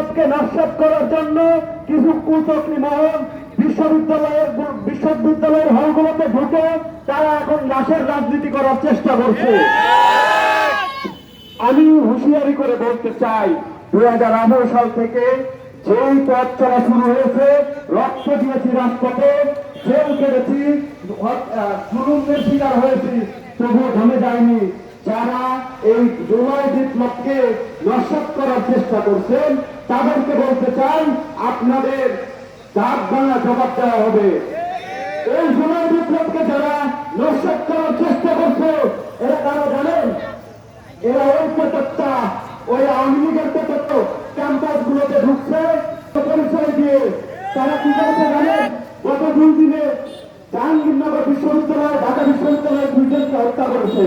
বিপ্লবকে নস্বাত করার জন্য কিছু কুচক্রি মহল বিশ্ববিদ্যালয়ের বিশ্ববিদ্যালয়ের হলগুলোতে ঢুকে তারা এখন লাশের রাজনীতি করার চেষ্টা করছে। আমি হুঁশিয়ারি করে বলতে চাই দুই হাজার আঠারো সাল থেকে যেই পথ চলা শুরু হয়েছে, রক্ত দিয়েছি রাজপথে, জেল কেটেছি জুলুমের শিকার হয়েছি, তবুও ঘমে যায়নি যারা এই জুলাই বিপ্লবকে নস্বাত করার চেষ্টা করছেন, তাদেরকে বলতে চাই, আপনাদের দাঁত ভাঙা জবাব দেওয়া হবে। এই জুলাই বিপ্লবকে যারা নস্বাত করার চেষ্টা করছে, এরা কারা জানেন? এরা ওই প্রত্যেকটা ওই আওয়ামী লীগের প্রত্যেক ক্যাম্পাস গুলোতে ঢুকছে, পরিচয় দিয়ে। তারা কি করছে জানেন? গত দুই দিনে জাহাঙ্গীরনগর বিশ্ববিদ্যালয়, ঢাকা বিশ্ববিদ্যালয়ের দুইজনকে হত্যা করেছে।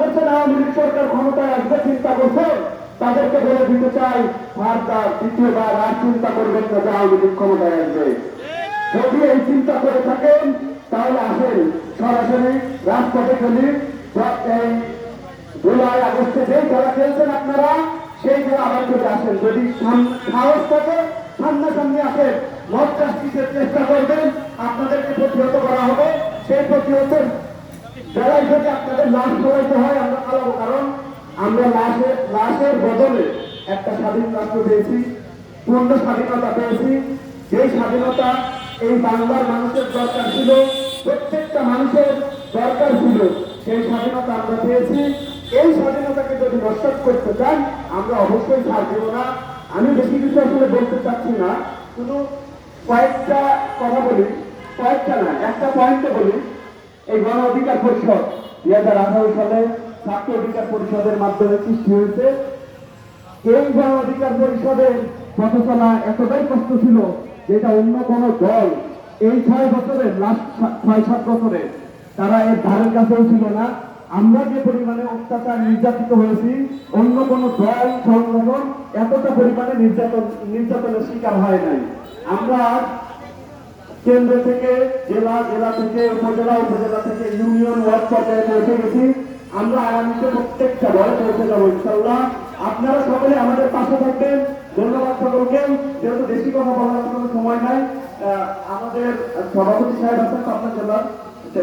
করছেন আওয়ামী লীগ সরকার ক্ষমতায় আসবে চিন্তা করছে, তাদেরকে বলে দিতে চাই ভারতার দ্বিতীয়বার আর চিন্তা করবেন না যে আওয়ামী লীগ ক্ষমতায় আসবে। যদি এই চিন্তা করে থাকেন, তাহলে আসেন, সরাসরি রাজপথে খেলি এই জুলাই আগস্টে যেই খেলা খেলছেন আপনারা, সেই খেলা আবার চলে আসেন, যদি সাহস থাকে, সামনাসামনি আসেন। মত চাষিদের চেষ্টা করবেন, আপনাদেরকে প্রতিহত করা হবে। সেই প্রতিহতের বেলায় যদি আপনাদের লাশ সরাইতে হয় আমরা পালাবো কারণ আমরা লাশের লাশের বদলে একটা স্বাধীন রাষ্ট্র পেয়েছি, পূর্ণ স্বাধীনতা পেয়েছি। যেই স্বাধীনতা এই বাংলার মানুষের দরকার ছিল, প্রত্যেকটা মানুষের দরকার ছিল, সেই স্বাধীনতা আমরা পেয়েছি। এই স্বাধীনতাকে যদি নস্বাত করতে চান, আমরা অবশ্যই ছাড় দেব না। আমি বেশি কিছু আসলে বলতে চাচ্ছি না, শুধু কয়েকটা কথা বলি, কয়েকটা না, একটা পয়েন্টে বলি। এই গণ অধিকার পরিষদ দুই হাজার আঠারো সালে ছাত্র অধিকার পরিষদের মাধ্যমে সৃষ্টি হয়েছে। এই গণ অধিকার পরিষদের প্রশাসনা এতটাই কষ্ট ছিল যেটা অন্য কোন দল এই ছয় বছরের লাস্ট ছয় সাত বছরে তারা এর ধারের কাছেও ছিল না। আমরা যে পরিমাণে অত্যাচার নির্যাতিত হয়েছি, অন্য কোন দল, সংগঠন এতটা পরিমাণে নির্যাতন নির্যাতনের শিকার হয় নাই। আমরা কেন্দ্র থেকে, জেলা জেলা থেকে, উপজেলা উপজেলা থেকে ইউনিয়ন ওয়ার্ড পর্যায়ে পৌঁছে গেছি। আমরা আগামীতে প্রত্যেকটা ঘরে পৌঁছে যাব ইনশাল্লাহ আপনারা সকলে আমাদের পাশে থাকবেন। ধন্যবাদ সকলকে। যেহেতু বেশি কথা বলার কোনো সময় নাই আমাদের সভাপতি সাহেব আছেন পাবনা জেলার।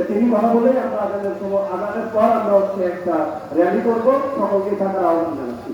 তিনি কথা বলে আমরা আগামের সময় আগামের পর আমরা হচ্ছে একটা র্যালি করব। সকলকে থাকার আহ্বান জানাচ্ছি।